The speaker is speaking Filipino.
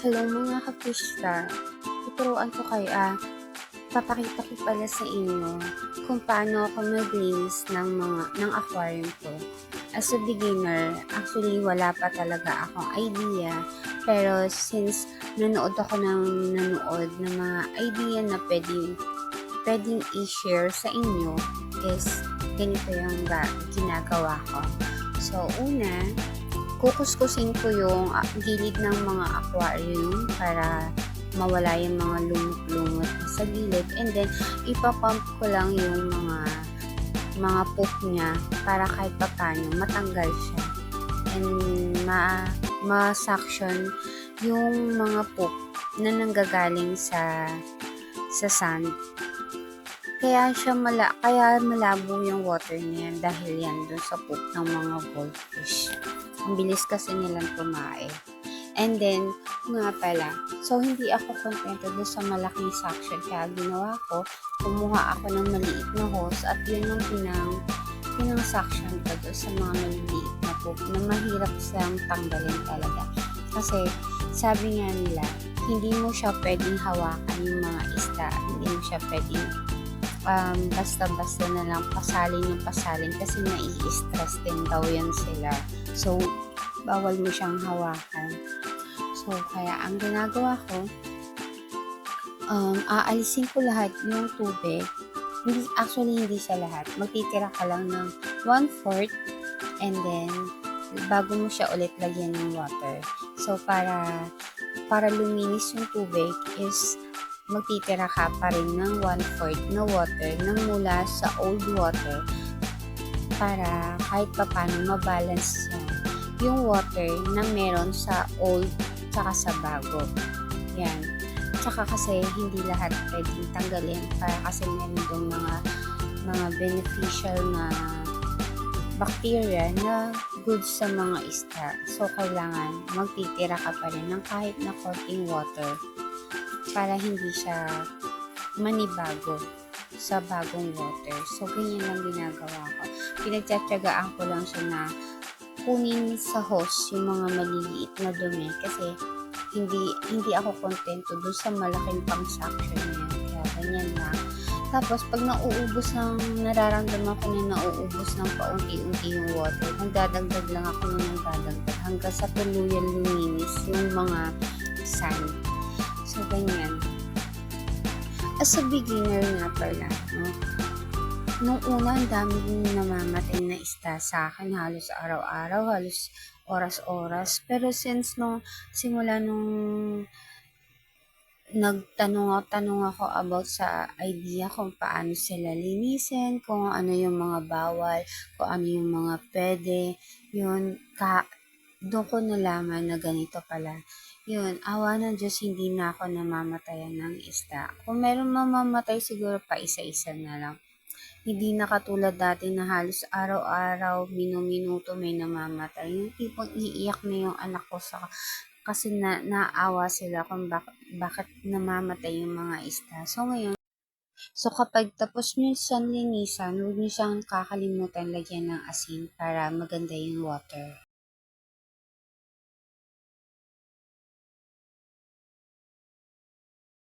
Hello mga kapusta. Tuturuan ko kayo ah, papakita ko pala sa inyo kung paano ako maglinis ng mga ng aquarium ko. As a beginner, actually wala pa talaga akong idea. Pero since nanood ako ng nanood ng mga idea na pwedeng pwedeng i-share sa inyo is ganito yung ga- ginagawa ko. So, una, kukuskusin ko yung ah, gilid ng mga aquarium para mawala yung mga lumot-lumot sa gilid. And then ipapump ko lang yung mga mga poop niya para kahit papano matanggal siya. And ma ma-suction yung mga poop na nanggagaling sa sa sand. Kaya siya mala kaya malabo yung water niya dahil yan dun sa poop ng mga goldfish ang bilis kasi nilang tumae. And then, nga pala, so hindi ako kontento doon sa malaking suction. Kaya ginawa ko, kumuha ako ng maliit na hose at yun yung pinang, pinang suction ko doon sa mga maliliit na poop na mahirap siyang tanggalin talaga. Kasi, sabi nga nila, hindi mo siya pwedeng hawakan yung mga isda. Hindi mo siya pwedeng um, basta-basta na lang pasalin yung pasalin kasi nai-stress din daw yan sila. So, bawal mo siyang hawakan. So, kaya ang ginagawa ko, um, aalisin ko lahat yung tubig. Hindi, actually, hindi siya lahat. Magtitira ka lang ng one-fourth and then, bago mo siya ulit lagyan ng water. So, para, para luminis yung tubig is magtitira ka pa rin ng one-fourth na water na mula sa old water para kahit pa paano mabalance siya yung water na meron sa old tsaka sa bago. Yan. Tsaka kasi hindi lahat pwedeng tanggalin para kasi meron doon mga mga beneficial na bacteria na good sa mga isda. So, kailangan magtitira ka pa rin ng kahit na konting water para hindi siya manibago sa bagong water. So, ganyan lang ginagawa ko. Pinagtsatsagaan ko lang siya na kunin sa hose yung mga maliliit na dumi kasi hindi hindi ako kontento dun sa malaking pang suction niya. Kaya ganyan lang. Tapos, pag nauubos ng, nararamdaman ko na nauubos ng paunti-unti yung water, nagdadagdag lang ako ng nagdadagdag hanggang sa tuluyan luminis yung mga sand. So, ganyan. As a beginner nga pala, no? Nung una, ang dami din namamatay na isda sa akin, halos araw-araw, halos oras-oras. Pero since nung simula nung nagtanong-tanong ako about sa idea kung paano sila linisin, kung ano yung mga bawal, kung ano yung mga pwede, yun, ka, doon ko nalaman na ganito pala. Yun, awa ng Diyos, hindi na ako namamatayan ng isda. Kung meron mamamatay, siguro pa isa-isa na lang. Hindi na katulad dati na halos araw-araw, minu-minuto may namamatay. Yung tipong iiyak na yung anak ko sa kasi na naawa sila kung bak- bakit namamatay yung mga isda. So ngayon, so kapag tapos nyo siyang linisan, huwag nyo siyang kakalimutan lagyan ng asin para maganda yung water.